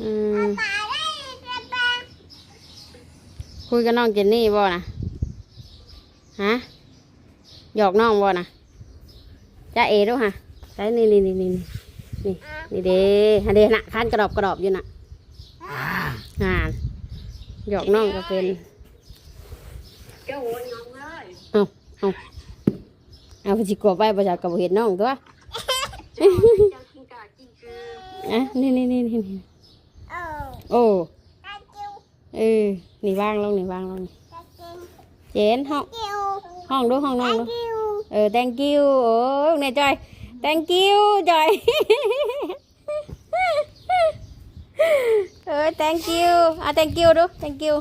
อืมคุยกับน้องเจนนี่บ่นะฮะหยอกน้องบ่นะจ้าเอดูฮะใส่นี่นี่นี่นี่นี่นี่นี่เด้ฮะเด้น่ะคันกระดอบกระดอบอยู่น่ะงานหยอกน้องก็เป็นเจ้าหัวน้องเลยเอาเอาเอาไปจิกลัวไปประชากับเห็นน้องตัวเจ้ากินกากินคืออะนี่นี่นี่นี่ นี่โอ้เออนี่วางลงนี่วางลงนี่เจนห้องห้องดูห้องน้องดูเออ thank you โอ้ยเนี่ยจอย thank you จอยเออ thank you อะ thank you ดู thank you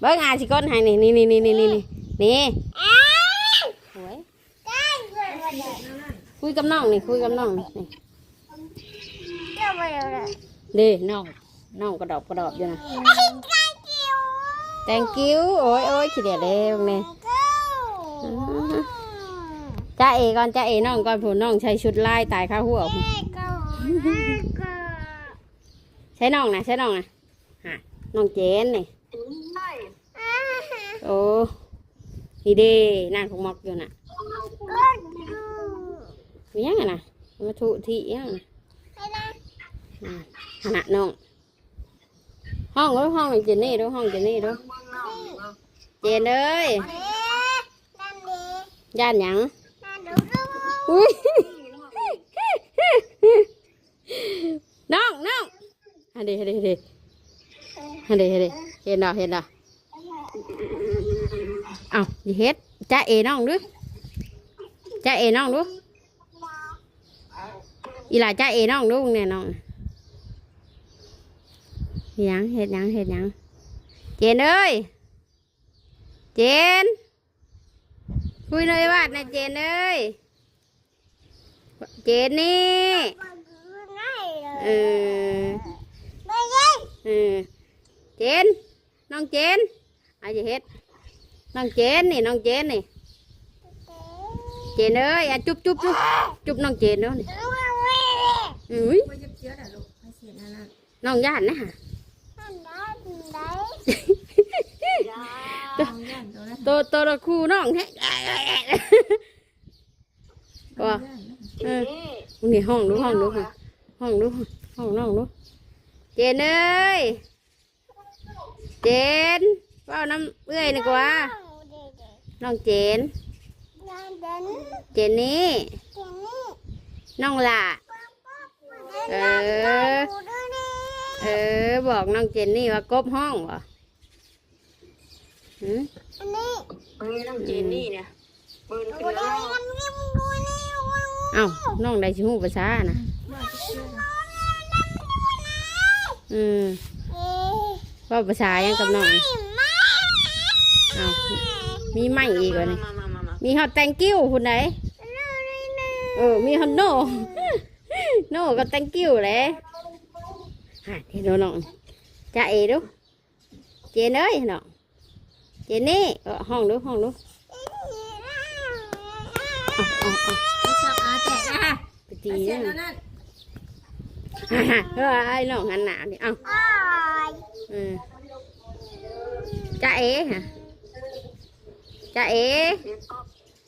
เบิ้งอ่านสิก้นให้นี่นี่นี่นี่นี่นี่นี่โอ้ยคุยกับ น้องนี่คุยกับน้องนี่นี่เด้น้องน้องกระดอบกระดอบอยู่นะ thank you โอ้ยโอ้ยขี้เดียดเลยตรงนี้จ้าเอก่อนจ้าเอน้องก่อนผู้น้องใช้ชุดลายตายข้าหัวพู้ใช้น้องนะใช้น้องนะฮะน้องเจนนี่ใช่โอ้นี่เด้นั่นของมอกอยู่น่ะมียังไงนะมาทุที่ยังน่ะอ่าขนาดน้อง ห้องด้วยห้องเจนนี่ด้วยห้องเจนนี่ด้วยเมืองนอกเมืองเจนเอ้ยย่านหยังอุ้ยน้องน้องฮันเดฮันเดฮันเดฮันเดฮันเดเห็นดอกเห็นดอกเอาอย่าเฮ็ดจ้าเอน้องดูจ้าเอน้องดูอีหลาจ้าเอน้องดูเนี่ยน้อง หยังเฮ็ดหยังเฮ็ดหยังเจนเอ้ยเจนคุยเลยวาดนะเจนเอ้ยเจนนี่เออเออเจนน้องเจนอาจะเฮ็ดน้องเจนนี่น้องเจนนี่เจนเอ้ยอะจุ๊บจุ๊บจุ๊บจุ๊บน้องเจนเด้อนี่อุ้ยไม่จะเจือดลูกไม่เสียนั่นน่ะน้องย่านนะฮะน้องย่าน ตัวนั้นโตโตละคูน้องแท้ว่าเออนี่ห้องดูห้องดูค่ะ ห้องดูห้องน้องดูเจนเอ้ยเจนว่าน้ำเอื้อยนี่กว่าน้องเจน เจนนี่ น้องหล่ะเออ เออ บอกน้องเจนนี่ว่ากบห้องบ่ หืมเออน้องเจนนี่เนี่ยเบิร์นขึ้นแล้วเอ้าน้องได้ชิฮูภาษานะอืมว่าภาษายังกับน้องเอ้ามีไม่อีกวะนี่มีฮอต thank you คุณไหนเออมีฮอต no no ก็ thank you แหละฮะเห็นน้องจ้าเอดูเจนเอ้ยน้อง เจนี่เออห้องดูห้องดูเอาเอาเอาไม่ชอบอาแตกอะไปตีเสียนนั่นเฮ้ยไอ้น้องหันหน้าดิเอ้าเออจ้าเอฮะจ้าเอเด็กก็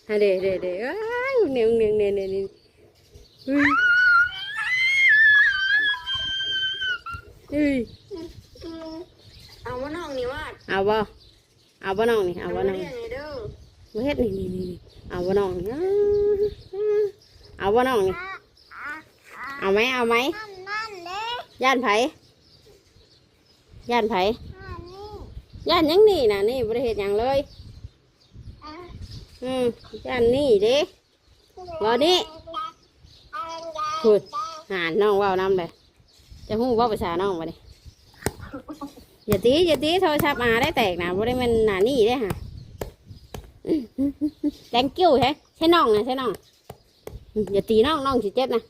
ฮะเดเดเดอ้ายเนียงเนียงเนียงเนียงเนียงเฮ้ยเฮ้ยเอาว่าน้องนี่วาดเอาบ่ เอาบ่น้องนี่เอาบ่น้องเรียนไงเด้อมาเฮ็ดนี่นี่นี่นี่เอาบ่น้องนี่เอาบ่น้องนี่เอาไหมเอาไหมย่านไผย่านไผย่านหยังนี่น่ะนี่บ่ได้เฮ็ดหยังเลยอืมย่านนี่เด้บ่นี่พูดหาน้องเว้านำเลยจะฮู้เว้าภาษาน้องบ่ดิ อย่าตีอย่าตีโทรศัพท์มาได้แตกนะบ่ได้มันหน้านี่เด้ฮะ thank you ใช่ใช่น้องนะใช่น้องอย่าตีน้องน้องสิเจ็บนะ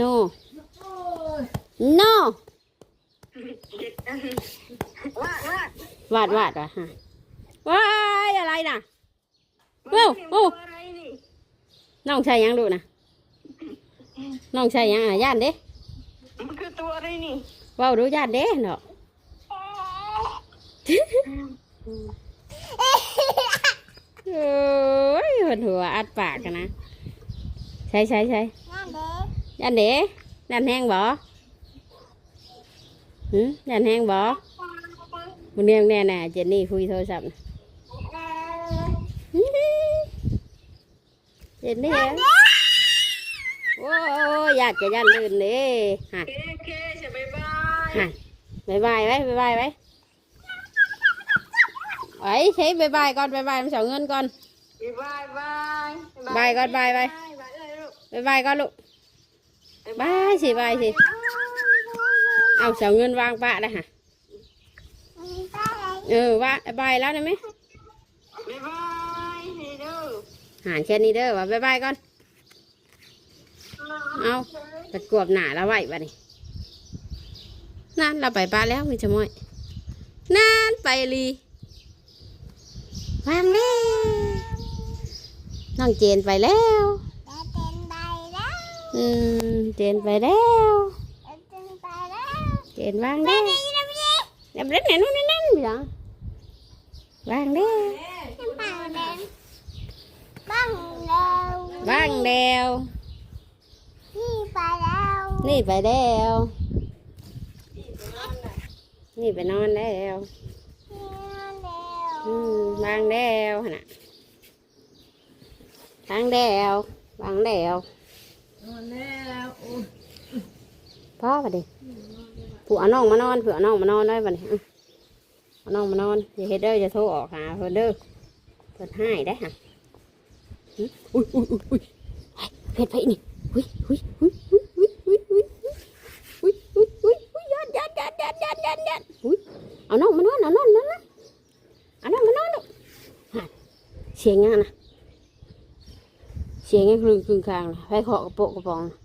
no no วาดวาดวาดว่ะฮะว้ายอะไรนะเอ้าเอ้าอะไรนี่น้องใช่ยังดูนะน้องใช่หยังอะย่านเด้ มันคือตัวอะไรนี่เว้าดูย่านเด้เนาะโอ้ยหัวหัวอัดปากกันนะใช่ใช่ใช่ย่านเด้ย่านแห้งบ่หืมย่านแห้งบ่มึงเนี่ยแน่น่ะเจนนี่คุยโทรศัพท์น่ะเจนนี่ โอ้ยอยากจะย่านลื่นเด้ฮะเคเคจะบายบายฮะบายบายไว้บายบายไว้ไว้ใช้บายบายก่อนบายบายมันเสาเงินก่อนบายบายบายก่อนบายบายบายเลยลูกบายบายก่อนลูกบายสิบายสิเอาเสาเงินวางปะได้ฮะเออว่าบายแล้วนะไหมบายบายเฮ้ยดูหานแค่นี้เด้อว่าบายบายก่อน เอาตะกวบหนาแล้วไหวปะนี่นั่นเราไปปลาแล้วมีชะมอยนั่นไปลีวางแล้วน้องเจนไปแล้วอืมเจนไปแล้วเจนวางได้เดี๋ยวเล่นไหนนู่นนี่นั่นเหรอวางได้วางแล้ว นี่ไปแล้ว นี่ไปนอนแล้วอืมวางแล้วหั่นน่ะวางแล้ววางแล้วนอนแล้วโอ้ยพ่อไปดิผัวน้องมานอนผัวน้องมานอนได้บัดนี้อื้อเอาน้องมานอนอย่าเฮ็ดเด้ออย่าโทรออกหาเพิ่นเด้อเพิ่นให้ได้ฮะอื้ออุ้ยอุ้ยอุ้ยอุ้ยเฮ็ดไปนี่อุ้ยอุ้ยอุ้ยอุ้ยอุ้ยอุ้ยอุ้ยอุ้ยอุ้ยอุ้ยอุ้ยยันยัน ยันยันยันยันยันอุ้ยเอาน้องมานอนเอาน้องมานอนเอาน้องมานอนลูกฮะเสียงยังนะเสียงยังคลึงคลึงคลางนะไปเคาะกระโปะกระปองนะ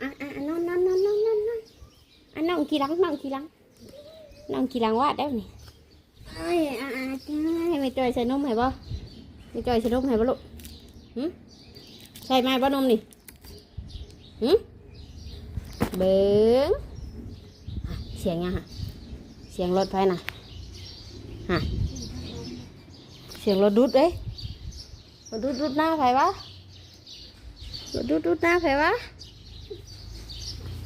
อะอะนอนนอนนอนนอนนอนนอนอะน้องกี่หลังน้องกี่หลังน้องกี่หลังวาดได้ไหมเอ้ยอะอะให้ไม่จอยใส่นมให้บ่ไม่จอยใส่นมให้บ่ลูกหึใส่ไหมบ่นมนี่ หึเบิ้งอะเสียงยังฮะเสียงรถไฟน่ะฮะเสียงรถดุดเด้รถดุดดุดหน้าไฟวะรถดุดดุดหน้าไฟวะ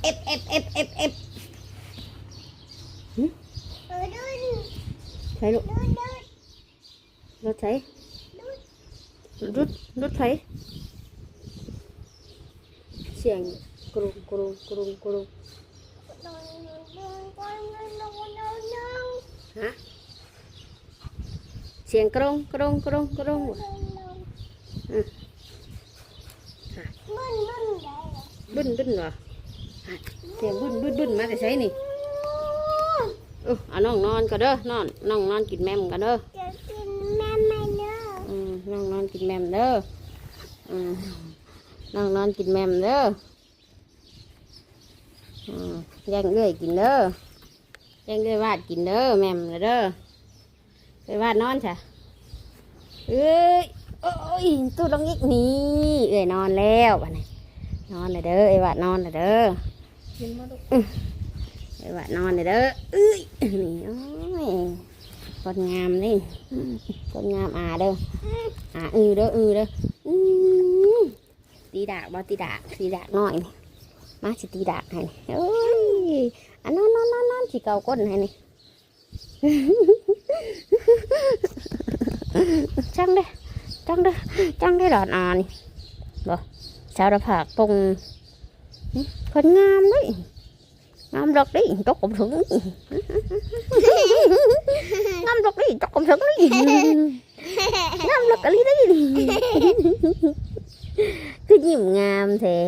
เอฟเอฟเอฟเอฟเอฟใช่ลูกรถใช่รถรถไฟ เสียงกรุงกรุงกรุงกรุงฮะเสียงกรุงกรุงกรุงกรุงบึ้นบึ้นเหรอฮะเสียงบึ้นบึ้นบึ้นมาแต่ใช้นี่เออเอาน้องนอนก็เด้อนอนน้องนอนกินแมมกันเด้ออืมน้องนอนกินแมมเด้ออืม น้องนอนกินแมมเด้ออืมแย่งเอ้อยกินเด้อแย่งเอ้อยวาดกินเด้อแมมน่ะเด้อเอ้อยวาดนอนจ้ะเอ้ยโอ้ยตู้ลงอีกนี่เอ้ยนอนแล้วบัดนี้นอนเลยเด้อเอ้ยวาดนอนเลยเด้อกินมาลูกเอ้ยวาดนอนเลยเด้อเอ้ยนี่โอ้ยคนงามนี่คนงามอ่า ตีดากบ่ตีดากตีดากหน่อยนี่มาสิตีดากให้นี่โอ้ยอันนอนนอนนอนนอนสิเกาก้นให้นี่จังเด้อจังเด้อจังได้หลอดอ่านี่บ่สาวระผากปงหึคนงามเลยงามดอกดิตกกบถึงงามดอกดิตกกบถึงนี่งามลักอะไรได้ดิ คือยิ้มงามแท้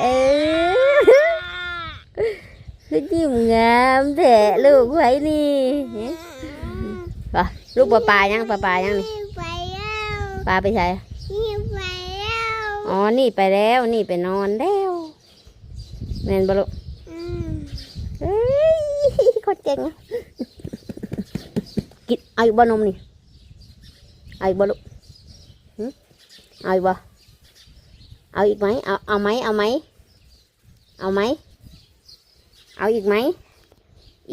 เออคือยิ้มงามแท้ลูกไว้นี่ป่ะลูกปลาปลายังปลาปลายังนี่ปลาไปใส่อ๋อ นี่ไปแล้ว นี่ไปนอนแล้วแม่นบ่ลูกเอ้ยคนเก่งอะกินเอาอีกบ่นมนี่เอาอีกบ่ลูกหึเอาอีกบ่ เอาอีกไหมเอาเอาไหมเอาไหมเอาไหมเอาอีกไหม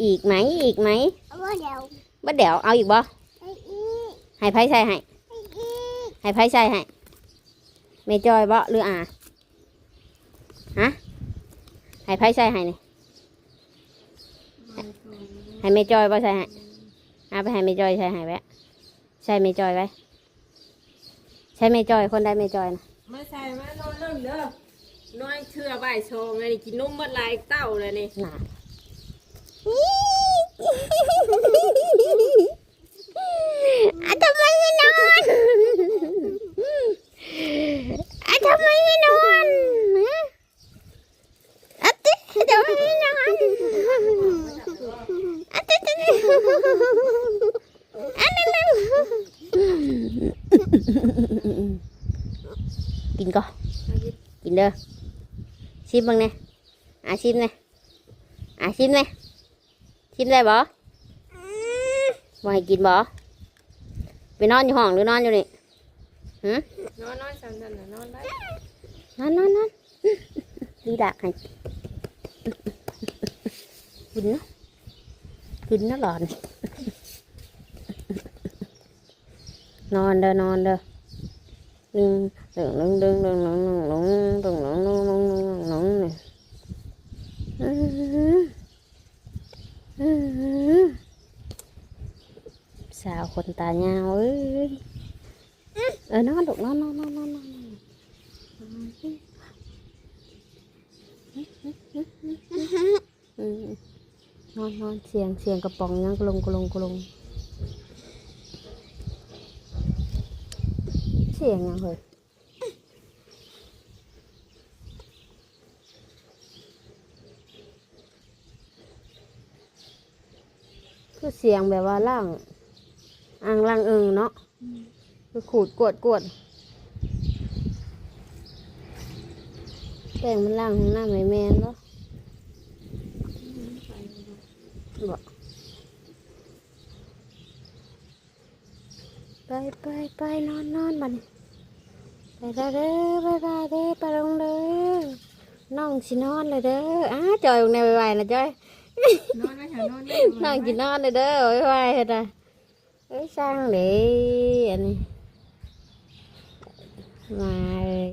อีกไหมอีกไหมว่าเดี๋ยวบ่เดี๋ยวเอาอีกบ่ไอ้อีให้ไผใส่ให้ให้ไผใส่ให้แม่จอยบ่หรืออ่าฮะให้ไผใส่ให้นี่ให้แม่จอยบ่ใส่ให้เอาไปให้แม่จอยใส่ให้ไว้ใส่แม่จอยไว้ใช่แม่จอยคนใดแม่จอยนะ มาใส่มานอนนั่งเด้อน้อยเชื่อใบายชงไงนี่กินนมหมดลายเต้าเลยนี่น่ะอะทำไมไม่นอนอะทำไม เด้อชิมบ้างเนี่ยอาชิมเลยอาชิมเลยชิมได้บ่บ่ให้กินบ่ไปนอนอยู่ห้องหรือนอนอยู่นี่หืมนอนนอนนอนได้นอนนอนนอนดีดักให้กินนะกินนะหลอน นอนเด้อนอนเด้อหนึ่งาเอ้ยเออนอนลูกนอนนอนนอนนอนนอนอืมนอนนอนเสียงเสียงกระป๋องยังกระลงกระลงกระลงเสียงยังเหรอ คือเสียงแบบว่าล่างอ่างล่างเอิงเนาะคือขูดกวดกวดแป้งมันล่างหน้าไม่แมนเนาะบอกไปไปไปนอนนอนบันไปเด้อเด้อบายบายเด้อไปลงเด้อน้องสินอนเลยเด้ออ้าจอยลงในไวๆนะจอย นอนได้ค่ะนอนได้น้องสินอนเลยเด้อไวๆเฮ็ดนะเอ้ยสร้างเด้อันนี้มาเลย